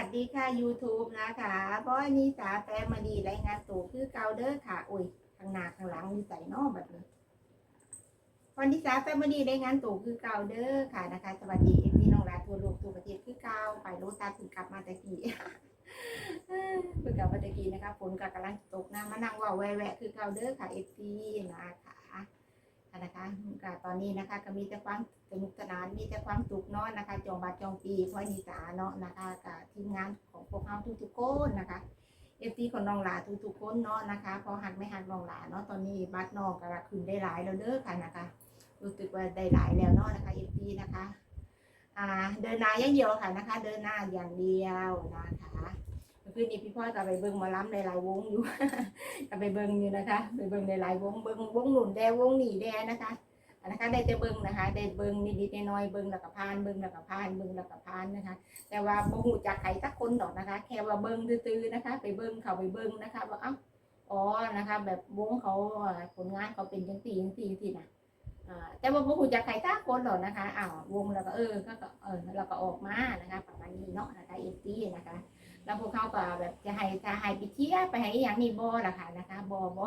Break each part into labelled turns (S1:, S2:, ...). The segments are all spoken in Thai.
S1: วัสดีค่ะ YouTube นะคะเพราะอันนี้สาแฟมาดีรายงานตัวคือเกาเด้อค่ะโอ้ยข้างหน้าข้างหลังมีใส่นอกแบบนี้วันที่สาแฟมาดีรายงานตัวคือเกาเด้อค่ะนะคะ สวัสดีเอฟซีน้องรักทั่วโลกทั่วประเทศคือเกาไปโรตาถึงกลับมาตะกี้เพิ่งกลับมาตะกี้นะคะฝนก็กำลังตกนะมานั่งว่าแวะคือเกาเด้อค่ะเอฟซีนะคะค่ะ นะคะก็ตอนนี้นะคะก็มีแต่ความสนุกสนานมีแต่ความสุขเนาะนะคะ จองบัตรจองปีเพราะนิสาเนาะนะคะกับทีมงานของพวกเราทุกๆคนนะคะเอฟซีของน้องหลาทุกๆคนเนาะนะคะ พอหักไม่หักน้องหลาเนาะตอนนี้บัตรน้องก็คืนได้หลายแล้วเด้อค่ะนะคะ รู้สึกว่าได้หลายแล้วเนาะนะคะเอฟซีนะคะ อ่าเดินหน้าอย่างเดียวค่ะนะคะ เดินหน้าอย่างเดียวนะคะ คืนนี้พี่พ่อยก็ไปเบิ่งมาล้ำหลายวงอยู่ก็ไปเบิ่งอยู่นะคะ ไปเบิ่งในหลายวงเบิ่งวงหนุนแดวงหนีแดนะคะนะคะได้แต่เบิ่งนะคะได้เบิ่งนิดๆน้อยๆเบิ่งแล้วก็พานเบิ่งแล้วก็พานเบิ่งแล้วก็พานนะคะ แต่ว่าบ่ฮู้จักใครสักคนดอกนะคะ แค่ว่าเบิ่งตื้อๆนะคะ ไปเบิ่งเขาไปเบิ่งนะคะว่าเอ้าอ๋อนะคะ แบบวงเขาผลงานเขาเป็นจังซี่จังซี่จังซี่นะแต่ว่าพวกคุณจะใครจ้าคนหรอกนะคะอ้าววงแล้วก็เออก็เออเราก็ออกมานะคะประมาณนี้เนาะนะคะเอฟซีนะคะ แล้วพวกเขาก็แบบจะให้จะให้ไปเชียร์ไปให้อย่างนี้บอละค่ะนะคะบอบอ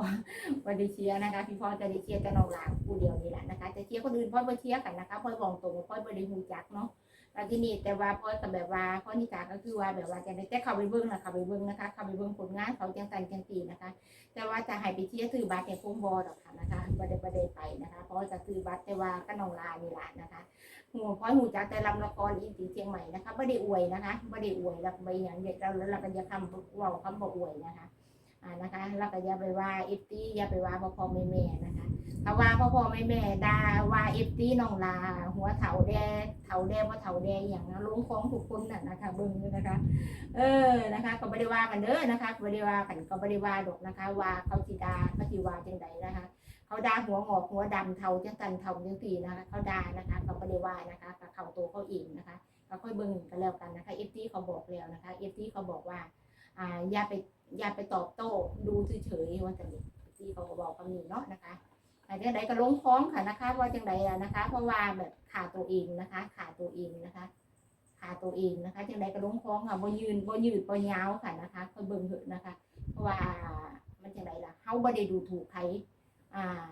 S1: บอได้เชียร์นะคะ พี่พ่อจะได้เชียร์จะนองหลางผู้เดียวนี่แหละนะคะ จะเชียร์คนอื่นพ่อบอเชียร์กันนะคะพ่อบอกตรงว่าพ่อบอได้หูจักเนาะ แล้วที่นี่แต่ว่าพ่อก็แบบว่าพ่อนิจาก็คือว่าแบบว่าจะได้แต่เข้าไปเบิ้งนะเข้าไปเบิ้งนะคะ เข้าไปเบิ้งผลงานเขาจังสันจังตีนะคะ แต่ว่าจะให้ไปเชียร์ซื้อบัตรเนี่คงบอดอกค่ะนะคะบ่ได้บ่ได้ไปนะคะเพราะจะซื้อบัตรแต่ว่าก็นองลานี่แหละนะคะหัวพ้อหูจักแต่ลำละครอีสีเชียงใหม่นะคะไม่ได้อวยนะคะไม่ได้อวยแล้วไปอย่างเดียวเราเราก็จะคำเว่าคำบอกอวยนะคะ อ่านะคะแล้วก็อย่าไปว่าเอฟตีอย่าไปว่าพ่อพ่อแม่แม่นะคะถ้าว่าพ่อพ่อแม่แม่ด่าว่าเอฟตี้น้องลา หัวเถาแดงเถาแดงว่าเถาแดงอย่างนั้นลุงของทุกคนน่ะนะคะเบิ่งนะคะ เออนะคะ ก็ไม่ได้ว่ากันเด้อนะคะก็ไม่ได้ว่ากันก็ไม่ได้ว่าดอกนะคะ ว่าเขาสิดาเขาสิว่าจังใดนะคะเขาด่าหัวงอกหัวดำเทาจังสันเทาจังสีนะคะเขาด่านะคะเขาไม่ได้ว่านะคะกับเขาตัวเขาเองนะคะก็ค่อยเบิ่งกันแล้วกันนะคะเอฟซีเขาบอกแล้วนะคะเอฟซีเขาบอกว่าอ่าอย่าไป อย่าไปตอบโต้ดูเฉยๆว่าจะนี่เอฟซีเขาก็บอกคำนี้เนาะนะคะแต่จังใดก็ลงคล้องค่ะนะคะว่าจังใดอะนะคะ เพราะว่าแบบขาตัวเองนะคะ ขาตัวเองนะคะ ขาตัวเองนะคะจังใดก็ลงคล้องค่ะบ่ยืนบ่ยืดบ่ยาวค่ะนะคะค่อยเบิ่งเถอะนะคะ เพราะว่ามันจังใดล่ะเฮาบ่ได้ดูถูกใครอ่า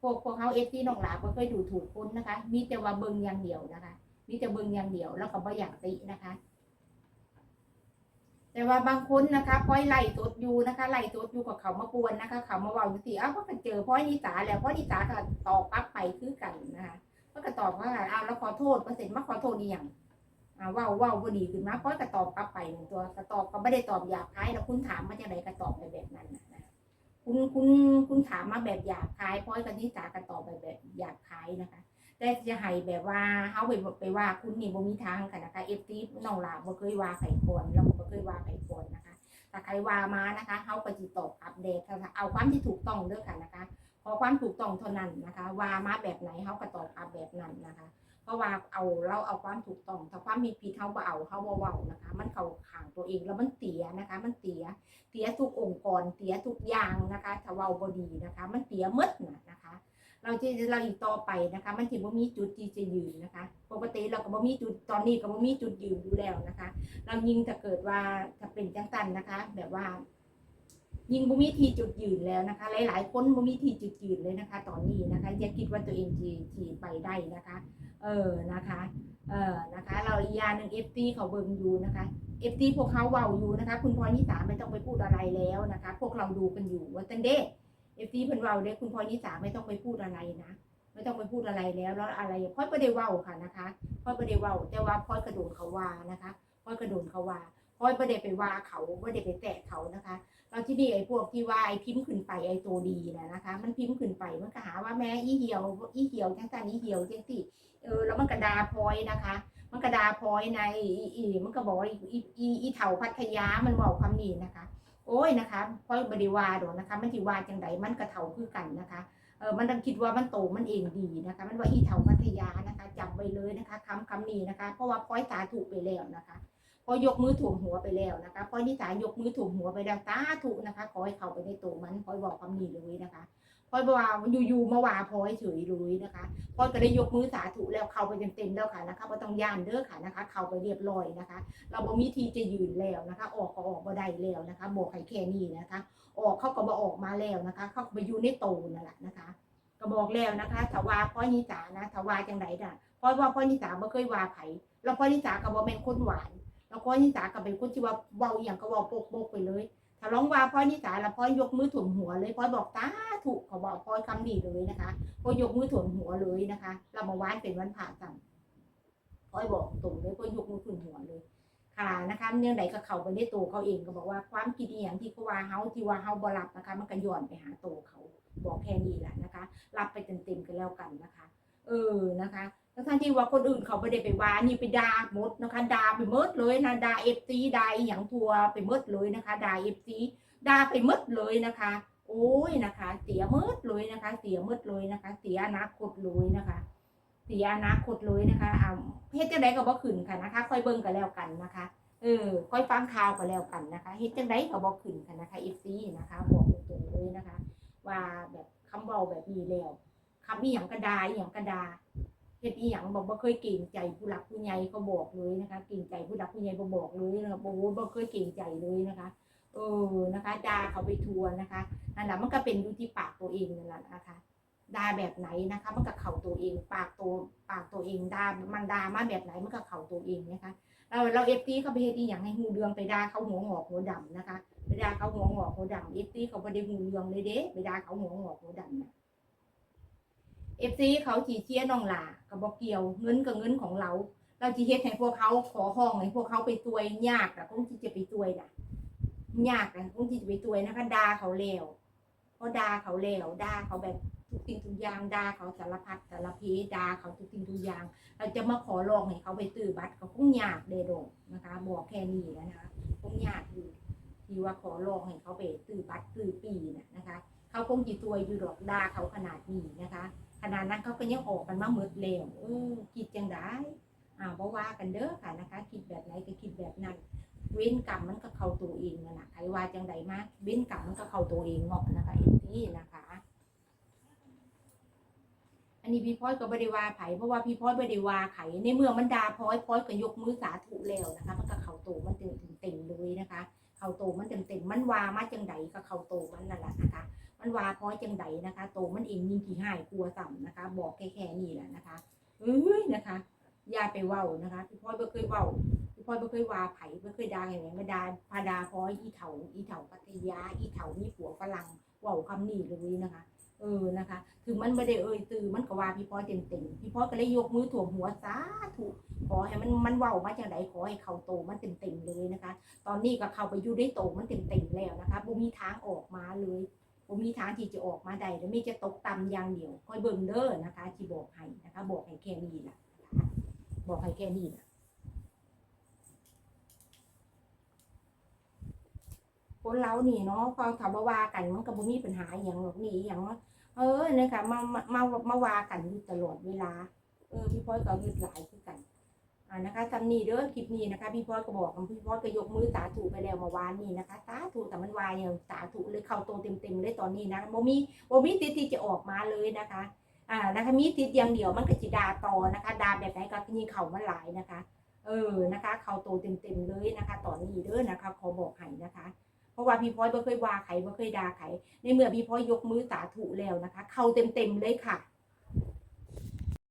S1: พวกพวกเฮาเอฟซีน้องหลาบ่เคยดูถูกคนนะคะ มีแต่ว่าเบิ่งอย่างเดียวนะคะ มีแต่เบิ่งอย่างเดียวแล้วก็บ่อยากตินะคะ แต่ว่าบางคนนะคะพ้อยไล่ตดอยู่นะคะไล่ตดอยู่กับเขามาปวนนะคะ เขามาเว้าอยู่สิอ้าวก็เจอพ้อยนิสาแล้วพ้อยนิสาก็ตอบกลับไปคือกันนะคะก็ก็ตอบว่าอ้าวแล้วขอโทษเปอร์เซ็นต์มาขอโทษอีหยังอ่าเว้าเว้าบดีขึ้นมาเพราะกระตอบกลับไปหนึ่งตัวกระตอบก็ไม่ได้ตอบหยาบคายแล้วคุณถามมาจากไหนกระตอบไปแบบนั้นนะคุณคุณคุณถามมาแบบหยาบคายพราะกับนที่จากระตอบไปแบบหยาบคายนะคะ แต่จะให้แบบว่าเฮาไปไปว่าคุณนี่บ่มีทางค่ะนะคะเอฟซีน้องลาบ่เคยว่าไผก่อนแล้วก็บ่เคยว่าไผก่อนนะคะถ้าใครว่ามานะคะเฮาก็สิตอบกลับเดทเอาความที่ถูกต้องเด้อค่ะนะคะขอความถูกต้องเท่านั้นนะคะ ว่ามาแบบไหนเฮาก็ตอบกลับแบบนั้นนะคะ เพราะว่าเอาเราเอาความถูกต้องถ้าความมีผิดเขาบ่เอาเขาบ่เว้านะคะ มันเข้าข้างตัวเองแล้วมันเสียนะคะ มันเสียเสียทุกองค์กรเสียทุกอย่างนะคะถ้าเว้าบ่ดีนะคะ มันเสียหมดนะคะ เราจะเราอีกต่อไปนะคะ มันสิบ่มีจุดที่จะยืนนะคะ ปกติเราก็บ่มีจุดตอนนี้ก็บ่มีจุดยืนอยู่แล้วนะคะ เรายิ่งถ้าเกิดว่าถ้าเป็นจังซั่นนะคะ แบบว่า ยิ่งบ่มีที่จุดยืนแล้วนะคะ หลาย ๆ คนบ่มีที่จุดยืนเลยนะคะ ตอนนี้นะคะ อย่าคิดว่าตัวเองจีจีไปได้นะคะ เออนะคะ เออนะคะ เราอีกอย่างหนึ่งเอฟซีเขาเบิ่งอยู่นะคะเอฟซีพวกเขาเว้าอยู่นะคะ คุณพลอยนิสาไม่ต้องไปพูดอะไรแล้วนะคะ พวกเราดูกันอยู่ว่าตันเด้ อฟซีเพิ่นเว้าเด้คุณพลอยนิสาไม่ต้องไปพูดอะไรนะ ไม่ต้องไปพูดอะไรแล้วแล้วอะไรพลอยไม่ได้เว้าค่ะนะคะพลอยไม่ได้เว้าแต่ว่าพลอยกระโดดเขาว่านะคะพลอยกระโดดเขาว่าพลอยไม่ได้ไปว่าเขาไม่ได้ไปแตะเขานะคะแล้วที่นี่ไอ้พวกที่ว่าไอ้พิมพ์ขึ้นไปไอ้ตัวดีนะนะคะ มันพิมพ์ขึ้นไปมันก็หาว่าแม่อีเหี่ยวอีเหี่ยวจังสันอีเหี่ยวจังสิเออแล้วมันกระดาพลอยนะคะ มันกระดาพลอยในอีมันก็บอกว่าอีอีอีเถาพัทยามันบอกคำนี้นะคะ โอ้ยนะคะพลอยบริวาดอกนะคะมันสิวาจังไดมันกระเถาคือกันนะคะเออมันดังคิดว่ามันโตมันเองดีนะคะ มันว่าอีเถาพัทยานะคะจำไว้เลยนะคะคำคำนี้นะคะ เพราะว่าพ้อยสาถูกไปแล้วนะคะพอยกมือถ่วมหัวไปแล้วนะคะพลอยนิสายกมือถ่วมหัวไปแล้วตาถูกนะคะขอให้เขาไปในโตมันพลอยบอกคำนี้เลยนะคะ พพอยบอกว่าอยู่ๆมาว่าพลอยเฉยเลยนะคะพลอยก็ได้ยกมือสาธุแล้วเข้าไปเต็มๆแล้วค่ะนะคะบ่ต้องย่านเด้อค่ะนะคะ เข้าไปเรียบร้อยนะคะ เราบ่มีทีจะยืนแล้วนะคะ ออกก็ออกบ่ได้แล้วนะคะบอกให้แค่นี้นะคะ ออกเขาก็บ่ออกมาแล้วนะคะ เขาไปอยู่ในโตนั่นแหละนะคะ ก็บอกแล้วนะคะถาวาพ่อนิสานะถาวาจังไดน่ะพราะว่าพ่อนิสาบ่เคยว่าไผแล้วพ่อนิสาก็บ่แม่นคนหวาน แล้วพ่อนิสาก็เป็นคนที่ว่าเว้าอย่างก็เว้าโปกๆไปเลย ถ้าร้องว่าพ่อนิสาแล้วพ่อยกมือถ่วมหัวเลยพ่อบอกตาถูกเขาบอกพ่อคำดีเลยนะคะพ่อยกมือถ่วมหัวเลยนะคะเรามาไหว้เป็นวันผ่าสั่งพ่อบอกตรงเลยพ่อยกมือถ่วมหัวเลยค่ะนะคะเนื่องใดก็เขาไปในตัวเขาเองก็บอกว่าความคิดอย่างที่เขาว่าเฮาที่ว่าเฮาบรับนะคะ มันก็ย้อนไปหาตัวเขาบอกแค่นี้แหละนะคะ รับไปเต็มๆกันแล้วกันนะคะ เออนะคะ แล้วทั้งที่ว่าคนอื่นเขาไม่ได้ไปว่านี่ไปด่าหมดนะคะด่าไปหมดเลยนะด่าเอฟซีด่าอหย่างทัวไปหมดเลยนะคะด่าเอฟซีด่าไปหมดเลยนะคะ โอ้ยนะคะ เสียหมดเลยนะคะ เสียหมดเลยนะคะ เสียอนาคตเลยนะคะเสียอนาคตเลยนะคะอ่าเฮ็ดจังไดก็บ่ขึ้นค่ะนะคะ ค่อยเบิ่งกันแล้วกันนะคะ เออ ค่อยฟังข่าวกันแล้วกันนะคะเฮ็ดจังไดก็บ่ขึ้นค่ะนะคะ FC นะคะ บอกตรงเลยนะคะ ว่าแบบคำเว้าแบบนี้แล้วคำอีหยังก็ด่าอีหยังก็ด่า เฮ็ดอีหยังบอกบ่เคยเกรงใจผู้หลักผู้ใหญ่ก็บอกเลยนะคะ เกรงใจผู้หลักผู้ใหญ่บ่บอกเลยนะคะบ่บ่เคยเกรงใจเลยนะคะเออนะคะด่าเขาไปทัวร์นะคะนั่นแหละมันก็เป็นอยู่ที่ปากตัวเองนั่นแหละนะคะด่าแบบไหนนะคะ มันก็เข่าตัวเอง ปากตัวปากตัวเองด่ามันด่ามาแบบไหนมันก็เข่าตัวเองนะคะเราเราเอฟซีเขาไปเฮ็ดอีหยังให้หูเรืองไปด่าเขาหัวงอกหัวดำนะคะไปด่าเขาหัวงอกหัวดำเอฟซีเขาบ่ได้หูเรืองเลยเด้ไปด่าเขาหัวงอกหัวดำนะ เอฟซีเขาจีเชียร์น้องหลาก็บ่เกี่ยวเงินกับเงินของเรา เราจีเฮ็ดให้พวกเขาขอห้องให้พวกเขาไปตัวยยากอะคงที่จะไปตัวยน่ะยากอะคงที่จะไปตัวยนะคะด่าเขาแล้วเพราะด่าเขาแล้วด่าเขาแบบทุกสิ่งทุกอย่างด่าเขาสารพัดสารเพด่าเขาทุกสิ่งทุกอย่าง เราจะมาขอร้องให้เขาไปตื้อบัตรก็คงยากเดดงนะคะบอกแค่นี้แล้วนะคะคงยากอยู่ที่ว่าขอร้องให้เขาไปตื้อบัตรตื้อปีน่ะนะคะ เขาคงจีตัวอยู่ดอกด่าเขาขนาดนี้นะคะ ขนาดนั้นเขาก็ยังออกกันมาหมดแล้วเออคิดจังได้อ่าบ่ว่ากันเด้อค่ะนะคะคิดแบบไหนก็คิดแบบนั้น เว้นกรรมมันก็เข้าตัวเองนั่นนะใครว่าจังใดมากเว้นกรรมมันก็เข้าตัวเองงาะนะคะเอ็นซี่นะคะ อันนี้พี่พ้อยก็บริวาไผ่เพราะว่าพี่พ้อยบริวาไข่ในเมื่อมันดาพ้อยพ้อยก็ยกมือสาธุแล้วนะคะมันก็เข่าโตมันเต็มเต็มเลยนะคะ เข่าโตมันเต็มเต็มมันวามาจังใดก็เข่าโตมันนั่นแหละนะคะ มันวาพ้อยจังใดนะคะโตมันเองยิ่งขี้หายกลัวต่ำนะคะ บอกแค่แค่นี้แหละนะคะเอ้ยนะคะอย่าไปเว้านะคะพี่พ้อยบ่เคยเว้าพี่พ้อยบ่เคยว่าไผบ่เคยด่าอย่างไรไม่ด่าพาดาพ้อยอีเถาอีเถาปัตยาอีเถามีผัวฝรั่งเว้าคำนี้เลยนะคะเออนะคะถึงมันไม่ได้เอ่ยตื่อมันก็ว่าพี่พ่อเต็มเต็มๆพี่พ่อก็เลยยกมือถ่วมหัวสาธุขอให้มันมันเว้ามาจังไดขอให้เขาโตมันเต็มเต็มๆเลยนะคะ ตอนนี้ก็เข้าไปอยู่ได้โตมันเต็มเต็มๆแล้วนะคะบ่มีทางออกมาเลย บ่มีทางที่จะออกมาได้แล้วมีจะตกต่ำอย่างเดียวคอยเบิ่งเด้อนะคะที่บอกให้นะคะ บอกให้แค่นี้ล่ะนะบอกให้แค่นี้ล่ะคนเรานี่เนาะพอถาบ่ว่ากันมันก็บ่มีปัญหาอย่างหรอกนี่อย่างว่าเออนะคะมามามาว่ากันอยู่ตลอดเวลา เออพี่พลอยก็เงินหลายคือกัน อ่านะคะทำนี่เด้อคลิปนี้นะคะพี่พอยก็บอกพี่พอยก็ยกมือสาธุไปแล้วเมาวานนี่นะคะสาธุแต่มันวายเนี่ยสาธุเลยเข้าโตเต็มๆเลยตอนนี้นะโมมีโมมีติดที่จะออกมาเลยนะคะอ่านะคะมีติดอย่างเดียวมันก็จะดาต่อนะคะดาแบบไหนก็ยิงเข่ามาหลายนะคะ เออนะคะ เข้าโตเต็มๆเลยนะคะ ตอนนี้เด้อนะคะขอบอกให้นะคะเพราะว่าพี่พอยบ่เคยว่าใครบ่เคยด่าใครในเมื่อพี่พอยยกมือสาธุแล้วนะคะ เข้าเต็มๆเลยค่ะ